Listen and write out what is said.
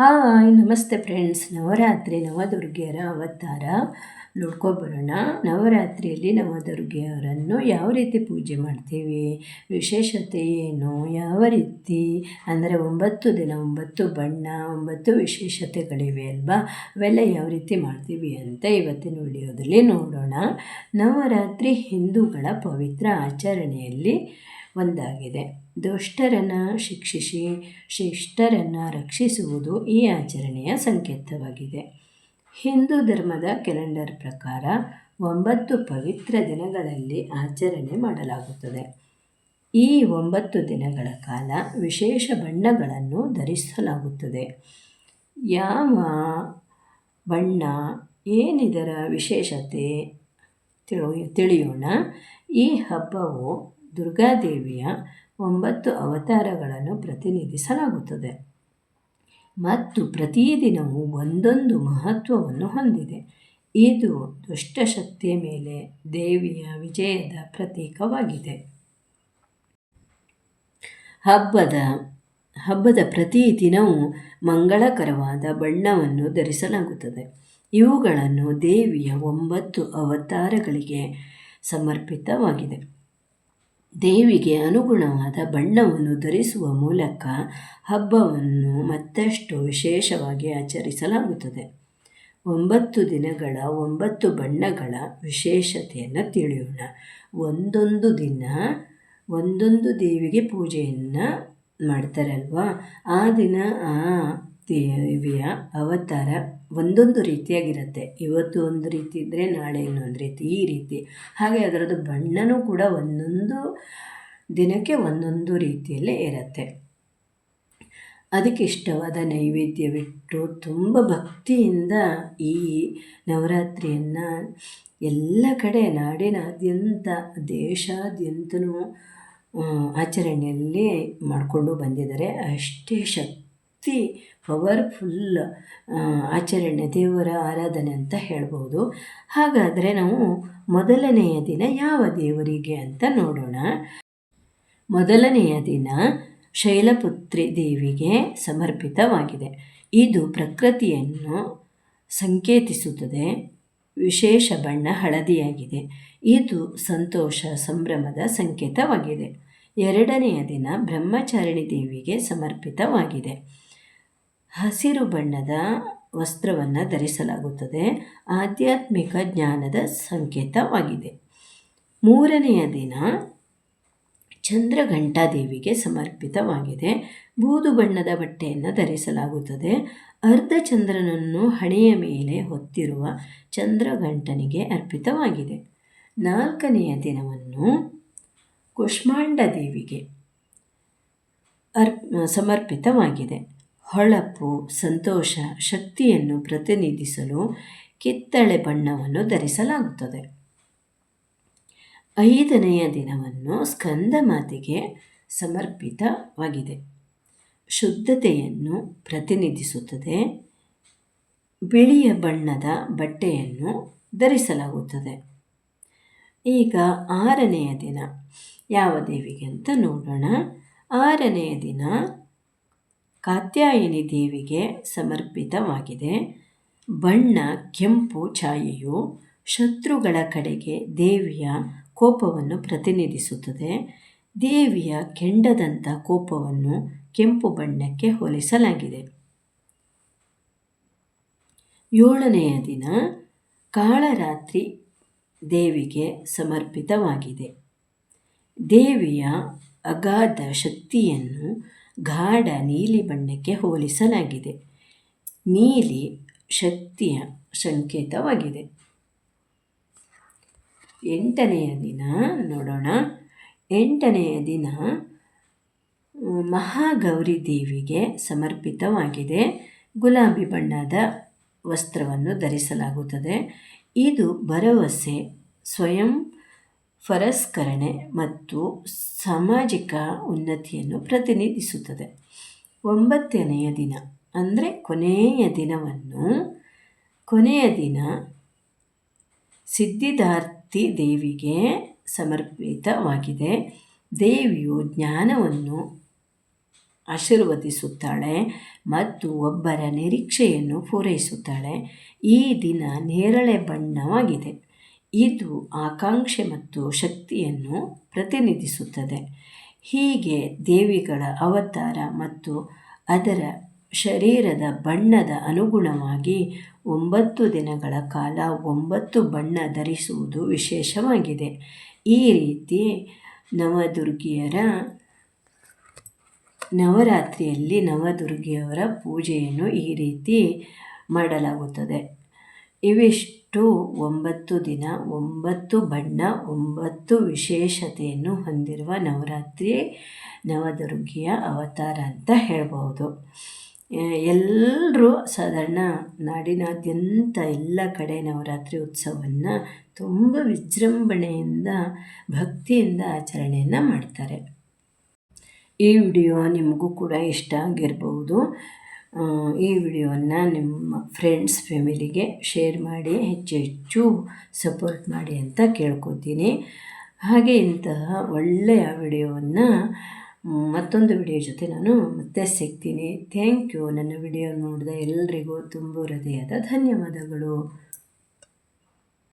Hi, ನಮಸ್ತೆ friends Navratri, ನವದುರ್ಗೆಯರ ಅವತಾರ. ನೋಡ್ಕೊಬರೋಣ. ನವರಾತ್ರಿಯಲ್ಲಿ ನವದುರ್ಗೆಯವರನ್ನು ಯಾವ ರೀತಿ ಪೂಜೆ ಮಾಡ್ತೀವಿ? ವಿಶೇಷತೆ ಏನು? ಯಾವ ರೀತಿ? ಅಂದರೆ ಒಂಬತ್ತು ದಿನ, ಒಂಬತ್ತು ಬಣ್ಣ, ಒಂಬತ್ತು ವಿಶೇಷತೆಗಳಿವೆ ಅಲ್ವಾ? ಅವೆಲ್ಲ ಯಾವ ರೀತಿ ಮಾಡ್ತೀವಿ ಅಂತ ಇವತ್ತಿನ ವಿಡಿಯೋದಲ್ಲಿ ನೋಡೋಣ. ನವರಾತ್ರಿ ಹಿಂದೂಗಳ ಪವಿತ್ರ ಆಚರಣೆಯಲ್ಲಿ ಒಂದಾಗಿದೆ. ದುಷ್ಟರನ್ನು ಶಿಕ್ಷಿಸಿ ಶಿಷ್ಟರನ್ನು ರಕ್ಷಿಸುವುದು ಈ ಆಚರಣೆಯ ಸಂಕೇತವಾಗಿದೆ. ಹಿಂದೂ ಧರ್ಮದ ಕ್ಯಾಲೆಂಡರ್ ಪ್ರಕಾರ ಒಂಬತ್ತು ಪವಿತ್ರ ದಿನಗಳಲ್ಲಿ ಆಚರಣೆ ಮಾಡಲಾಗುತ್ತದೆ. ಈ ಒಂಬತ್ತು ದಿನಗಳ ಕಾಲ ವಿಶೇಷ ಬಣ್ಣಗಳನ್ನು ಧರಿಸಲಾಗುತ್ತದೆ. ಯಾವ ಬಣ್ಣ, ಏನಿದರ ವಿಶೇಷತೆ ತಿಳಿಯೋಣ. ಈ ಹಬ್ಬವು ದುರ್ಗಾದೇವಿಯ ಒಂಬತ್ತು ಅವತಾರಗಳನ್ನು ಪ್ರತಿನಿಧಿಸಲಾಗುತ್ತದೆ. ಮತ್ತು ಪ್ರತಿದಿನವೂ ಒಂದೊಂದು ಮಹತ್ವವನ್ನು ಹೊಂದಿದೆ. ಇದು ದುಷ್ಟಶಕ್ತಿಯ ಮೇಲೆ ದೇವಿಯ ವಿಜಯದ ಪ್ರತೀಕವಾಗಿದೆ. ಹಬ್ಬದ ಹಬ್ಬದ ಪ್ರತಿ ದಿನವೂ ಮಂಗಳಕರವಾದ ಬಣ್ಣವನ್ನು ಧರಿಸಲಾಗುತ್ತದೆ. ಇವುಗಳನ್ನು ದೇವಿಯ ಒಂಬತ್ತು ಅವತಾರಗಳಿಗೆ ಸಮರ್ಪಿತವಾಗಿದೆ. ದೇವಿಗೆ ಅನುಗುಣವಾದ ಬಣ್ಣವನ್ನು ಧರಿಸುವ ಮೂಲಕ ಹಬ್ಬವನ್ನು ಮತ್ತಷ್ಟು ವಿಶೇಷವಾಗಿ ಆಚರಿಸಲಾಗುತ್ತದೆ. ಒಂಬತ್ತು ದಿನಗಳ ಒಂಬತ್ತು ಬಣ್ಣಗಳ ವಿಶೇಷತೆಯನ್ನು ತಿಳಿಯೋಣ. ಒಂದೊಂದು ದಿನ ಒಂದೊಂದು ದೇವಿಗೆ ಪೂಜೆಯನ್ನು ಮಾಡ್ತಾರಲ್ವಾ? ಆ ದಿನ ಆ ದೇವಿಯ ಅವತಾರ ಒಂದೊಂದು ರೀತಿಯಾಗಿರುತ್ತೆ. ಇವತ್ತು ಒಂದು ರೀತಿ ಇದ್ದರೆ ನಾಳೆ ಇನ್ನೊಂದು ರೀತಿ, ಈ ರೀತಿ. ಹಾಗೆ ಅದರದ್ದು ಬಣ್ಣನೂ ಕೂಡ ಒಂದೊಂದು ದಿನಕ್ಕೆ ಒಂದೊಂದು ರೀತಿಯಲ್ಲೇ ಇರುತ್ತೆ. ಅದಕ್ಕೆ ಇಷ್ಟವಾದ ನೈವೇದ್ಯವಿಟ್ಟು ತುಂಬ ಭಕ್ತಿಯಿಂದ ಈ ನವರಾತ್ರಿಯನ್ನು ಎಲ್ಲ ಕಡೆ ನಾಡಿನಾದ್ಯಂತ, ದೇಶಾದ್ಯಂತನೂ ಆಚರಣೆಯಲ್ಲಿ ಮಾಡಿಕೊಂಡು ಬಂದಿದ್ದಾರೆ. ಅಷ್ಟೇ ಶಕ್ತಿ. ಅತಿ ಪವರ್ಫುಲ್ ಆಚರಣೆ, ದೇವರ ಆರಾಧನೆ ಅಂತ ಹೇಳ್ಬೋದು. ಹಾಗಾದರೆ ನಾವು ಮೊದಲನೆಯ ದಿನ ಯಾವ ದೇವರಿಗೆ ಅಂತ ನೋಡೋಣ. ಮೊದಲನೆಯ ದಿನ ಶೈಲಪುತ್ರಿ ದೇವಿಗೆ ಸಮರ್ಪಿತವಾಗಿದೆ. ಇದು ಪ್ರಕೃತಿಯನ್ನು ಸಂಕೇತಿಸುತ್ತದೆ. ವಿಶೇಷ ಬಣ್ಣ ಹಳದಿಯಾಗಿದೆ. ಇದು ಸಂತೋಷ, ಸಂಭ್ರಮದ ಸಂಕೇತವಾಗಿದೆ. ಎರಡನೆಯ ದಿನ ಬ್ರಹ್ಮಚಾರಿಣಿ ದೇವಿಗೆ ಸಮರ್ಪಿತವಾಗಿದೆ. ಹಸಿರು ಬಣ್ಣದ ವಸ್ತ್ರವನ್ನು ಧರಿಸಲಾಗುತ್ತದೆ. ಆಧ್ಯಾತ್ಮಿಕ ಜ್ಞಾನದ ಸಂಕೇತವಾಗಿದೆ. ಮೂರನೆಯ ದಿನ ಚಂದ್ರಘಂಟಾದೇವಿಗೆ ಸಮರ್ಪಿತವಾಗಿದೆ. ಬೂದು ಬಣ್ಣದ ಬಟ್ಟೆಯನ್ನು ಧರಿಸಲಾಗುತ್ತದೆ. ಅರ್ಧಚಂದ್ರನನ್ನು ಹಣೆಯ ಮೇಲೆ ಹೊತ್ತಿರುವ ಚಂದ್ರಘಂಟನಿಗೆ ಅರ್ಪಿತವಾಗಿದೆ. ನಾಲ್ಕನೆಯ ದಿನವನ್ನು ಕುಷ್ಮಾಂಡ ದೇವಿಗೆ ಅರ್ಪ್, ಸಮರ್ಪಿತವಾಗಿದೆ. ಹೊಳಪು, ಸಂತೋಷ, ಶಕ್ತಿಯನ್ನು ಪ್ರತಿನಿಧಿಸಲು ಕಿತ್ತಳೆ ಬಣ್ಣವನ್ನು ಧರಿಸಲಾಗುತ್ತದೆ. ಐದನೆಯ ದಿನವನ್ನು ಸ್ಕಂದ ಮಾತಿಗೆ ಸಮರ್ಪಿತವಾಗಿದೆ. ಶುದ್ಧತೆಯನ್ನು ಪ್ರತಿನಿಧಿಸುತ್ತದೆ. ಬಿಳಿಯ ಬಣ್ಣದ ಬಟ್ಟೆಯನ್ನು ಧರಿಸಲಾಗುತ್ತದೆ. ಈಗ ಆರನೆಯ ದಿನ. ಯಾವ ದೇವಿಗೆ ಅಂತ ನೋಡೋಣ. ಆರನೆಯ ದಿನ ಕಾತ್ಯಾಯನಿ ದೇವಿಗೆ ಸಮರ್ಪಿತವಾಗಿದೆ. ಬಣ್ಣ, ಕೆಂಪು ಛಾಯೆಯು ಶತ್ರುಗಳ ಕಡೆಗೆ ದೇವಿಯ ಕೋಪವನ್ನು ಪ್ರತಿನಿಧಿಸುತ್ತದೆ. ದೇವಿಯ ಕೆಂಡದಂಥ ಕೋಪವನ್ನು ಕೆಂಪು ಬಣ್ಣಕ್ಕೆ ಹೋಲಿಸಲಾಗಿದೆ. ಏಳನೆಯ ದಿನ ಕಾಳರಾತ್ರಿ ದೇವಿಗೆ ಸಮರ್ಪಿತವಾಗಿದೆ. ದೇವಿಯ ಅಗಾಧ ಶಕ್ತಿಯನ್ನು ಗಾಢ ನೀಲಿ ಬಣ್ಣಕ್ಕೆ ಹೋಲಿಸಲಾಗಿದೆ. ನೀಲಿ ಶಕ್ತಿಯ ಸಂಕೇತವಾಗಿದೆ. ಎಂಟನೆಯ ದಿನ, ನೋಡೋಣ. ಎಂಟನೆಯ ದಿನ, ಮಹಾಗೌರಿ ದೇವಿಗೆ ಸಮರ್ಪಿತವಾಗಿದೆ. ಗುಲಾಬಿ ಬಣ್ಣದ ವಸ್ತ್ರವನ್ನು ಧರಿಸಲಾಗುತ್ತದೆ. ಇದು ಭರವಸೆ, ಸ್ವಯಂ ಪರಸ್ಕರಣೆ ಮತ್ತು ಸಾಮಾಜಿಕ ಉನ್ನತಿಯನ್ನು ಪ್ರತಿನಿಧಿಸುತ್ತದೆ. ಒಂಬತ್ತನೆಯ ದಿನ, ಅಂದರೆ ಕೊನೆಯ ದಿನವನ್ನು, ಕೊನೆಯ ದಿನ ಸಿದ್ಧಿದಾರ್ಥಿ ದೇವಿಗೆ ಸಮರ್ಪಿತವಾಗಿದೆ. ದೇವಿಯು ಜ್ಞಾನವನ್ನು ಆಶೀರ್ವದಿಸುತ್ತಾಳೆ ಮತ್ತು ಒಬ್ಬರ ನಿರೀಕ್ಷೆಯನ್ನು ಪೂರೈಸುತ್ತಾಳೆ. ಈ ದಿನ ನೇರಳೆ ಬಣ್ಣವಾಗಿದೆ. ಇದು ಆಕಾಂಕ್ಷೆ ಮತ್ತು ಶಕ್ತಿಯನ್ನು ಪ್ರತಿನಿಧಿಸುತ್ತದೆ. ಹೀಗೆ ದೇವಿಗಳ ಅವತಾರ ಮತ್ತು ಅದರ ಶರೀರದ ಬಣ್ಣದ ಅನುಗುಣವಾಗಿ ಒಂಬತ್ತು ದಿನಗಳ ಕಾಲ ಒಂಬತ್ತು ಬಣ್ಣ ಧರಿಸುವುದು ವಿಶೇಷವಾಗಿದೆ. ಈ ರೀತಿ ನವದುರ್ಗಿಯರ ನವರಾತ್ರಿಯಲ್ಲಿ ನವದುರ್ಗಿಯವರ ಪೂಜೆಯನ್ನು ಈ ರೀತಿ ಮಾಡಲಾಗುತ್ತದೆ. ಇವಿಷ್ಟು ಒಂಬತ್ತು ದಿನ, ಒಂಬತ್ತು ಬಣ್ಣ, ಒಂಬತ್ತು ವಿಶೇಷತೆಯನ್ನು ಹೊಂದಿರುವ ನವರಾತ್ರಿ ನವದುರ್ಗಿಯ ಅವತಾರ ಅಂತ ಹೇಳ್ಬೋದು ಎಲ್ಲರೂ ಸಾಧಾರಣ ನಾಡಿನಾದ್ಯಂತ ಎಲ್ಲ ಕಡೆ ನವರಾತ್ರಿ ಉತ್ಸವವನ್ನು ತುಂಬ ವಿಜೃಂಭಣೆಯಿಂದ, ಭಕ್ತಿಯಿಂದ ಆಚರಣೆಯನ್ನು ಮಾಡ್ತಾರೆ. ಈ ವಿಡಿಯೋ ನಿಮಗೂ ಕೂಡ ಇಷ್ಟ ಆಗಿರ್ಬೋದು ಈ ವಿಡಿಯೋವನ್ನು ನಿಮ್ಮ ಫ್ರೆಂಡ್ಸ್ ಫ್ಯಾಮಿಲಿಗೆ ಶೇರ್ ಮಾಡಿ, ಹೆಚ್ಚು ಹೆಚ್ಚು ಸಪೋರ್ಟ್ ಮಾಡಿ ಅಂತ ಕೇಳ್ಕೊತೀನಿ. ಹಾಗೆ ಇಂತಹ ಒಳ್ಳೆಯ ವಿಡಿಯೋವನ್ನು, ಮತ್ತೊಂದು ವಿಡಿಯೋ ಜೊತೆ ನಾನು ಮತ್ತೆ ಸಿಗ್ತೀನಿ. ಥ್ಯಾಂಕ್ ಯು ನನ್ನ ವಿಡಿಯೋ ನೋಡಿದ ಎಲ್ರಿಗೂ ತುಂಬ ಹೃದಯದ ಧನ್ಯವಾದಗಳು.